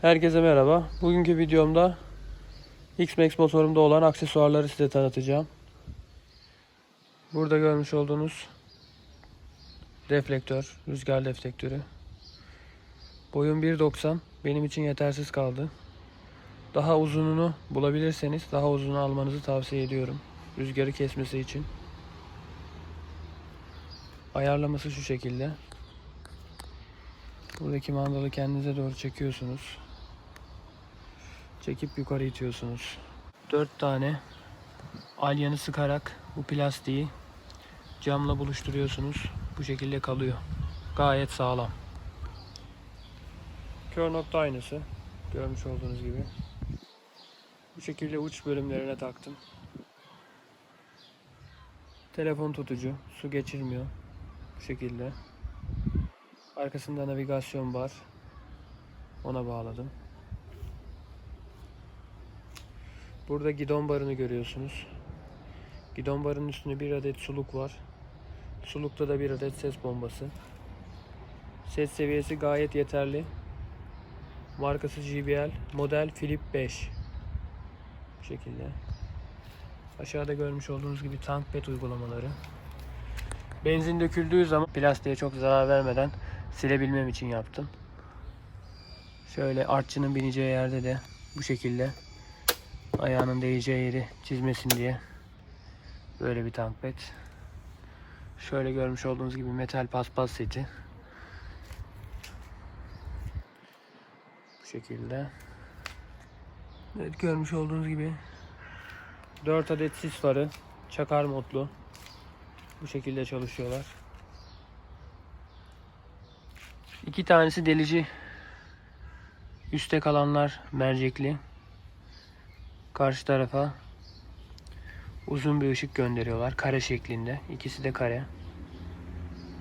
Herkese merhaba. Bugünkü videomda X-Max motorumda olan aksesuarları size tanıtacağım. Burada görmüş olduğunuz reflektör, rüzgar reflektörü. Boyum 1.90 benim için yetersiz kaldı. Daha uzununu bulabilirseniz daha uzunu almanızı tavsiye ediyorum. Rüzgarı kesmesi için. Ayarlaması şu şekilde. Buradaki mandalı kendinize doğru çekiyorsunuz. Çekip yukarı itiyorsunuz. 4 tane alyanı sıkarak bu plastiği camla buluşturuyorsunuz. Bu şekilde kalıyor. Gayet sağlam. Kör nokta aynısı. Görmüş olduğunuz gibi. Bu şekilde uç bölümlerine taktım. Telefon tutucu. Su geçirmiyor. Bu şekilde. Arkasında navigasyon var. Ona bağladım. Burada gidon barını görüyorsunuz. Gidon barının üstünde bir adet suluk var. Sulukta da bir adet ses bombası. Ses seviyesi gayet yeterli. Markası JBL. Model Flip 5. Bu şekilde. Aşağıda görmüş olduğunuz gibi tank pet uygulamaları. Benzin döküldüğü zaman plastiğe çok zarar vermeden silebilmem için yaptım. Şöyle artçının bineceği yerde de bu şekilde ayağının değeceği yeri çizmesin diye böyle bir tank pet. Şöyle görmüş olduğunuz gibi metal paspas seti. Bu şekilde. Evet görmüş olduğunuz gibi 4 adet sis farı çakar modlu. Bu şekilde çalışıyorlar. İki tanesi delici. Üste kalanlar mercekli. Karşı tarafa uzun bir ışık gönderiyorlar. Kare şeklinde. İkisi de kare.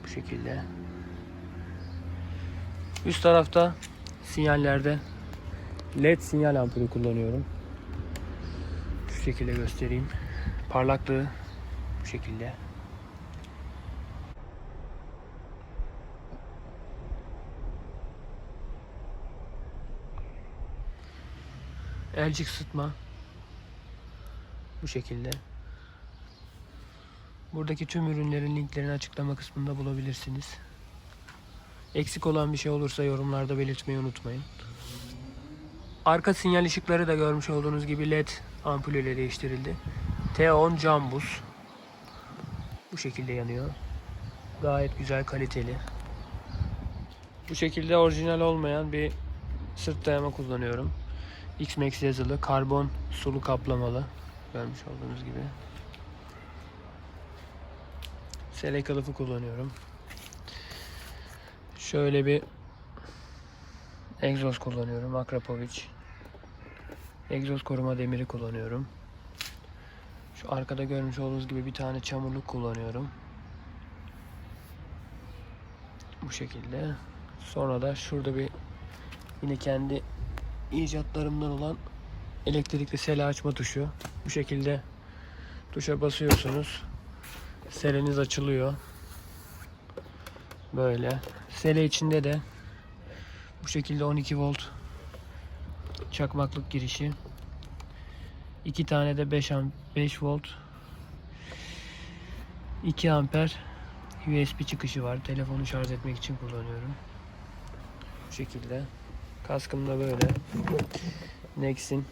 Bu şekilde. Üst tarafta sinyallerde LED sinyal ampulü kullanıyorum. Şu şekilde göstereyim. Parlaklığı bu şekilde. Elcik sıtma. Bu şekilde. Buradaki tüm ürünlerin linklerini açıklama kısmında bulabilirsiniz. Eksik olan bir şey olursa yorumlarda belirtmeyi unutmayın. Arka sinyal ışıkları da görmüş olduğunuz gibi led ampulüyle değiştirildi. T10 Jambus. Bu şekilde yanıyor. Gayet güzel kaliteli. Bu şekilde orijinal olmayan bir sırt dayama kullanıyorum. X-Max yazılı karbon sulu kaplamalı görmüş olduğunuz gibi. Sele kılıfı kullanıyorum. Şöyle bir egzoz kullanıyorum. Akrapovic. Egzoz koruma demiri kullanıyorum. Şu arkada görmüş olduğunuz gibi bir tane çamurluk kullanıyorum. Bu şekilde. Sonra da şurada bir yine kendi icatlarımdan olan elektrikli sele açma tuşu. Bu şekilde tuşa basıyorsunuz. Seleniz açılıyor. Böyle. Sele içinde de bu şekilde 12 volt çakmaklık girişi. İki tane de 5 amp 5 volt 2 amper USB çıkışı var. Telefonu şarj etmek için kullanıyorum. Bu şekilde. Kaskım da böyle. Nexin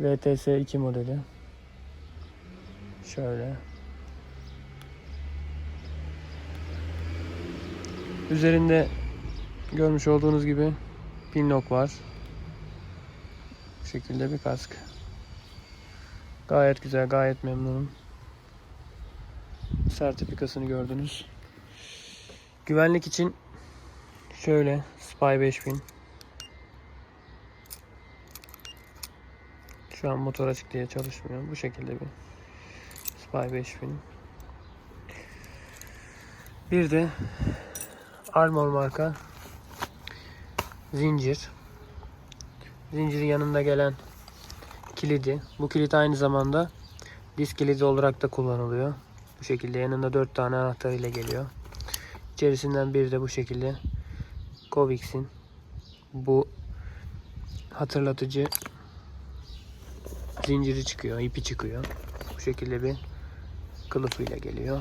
VTS 2 modeli. Şöyle. Üzerinde görmüş olduğunuz gibi pinlock var. Bu şekilde bir kask. Gayet güzel, gayet memnunum. Sertifikasını gördünüz. Güvenlik için şöyle Spy 5000 Şu an motor açık diye çalışmıyor. Bu şekilde bir Spy 5000 Bir de Armor marka zincir. Zincirin yanında gelen kilidi. Bu kilit aynı zamanda disk kilidi olarak da kullanılıyor. Bu şekilde yanında 4 tane anahtar ile geliyor. İçerisinden bir de bu şekilde Covix'in bu hatırlatıcı zinciri çıkıyor, ipi çıkıyor. Bu şekilde bir kılıfıyla geliyor.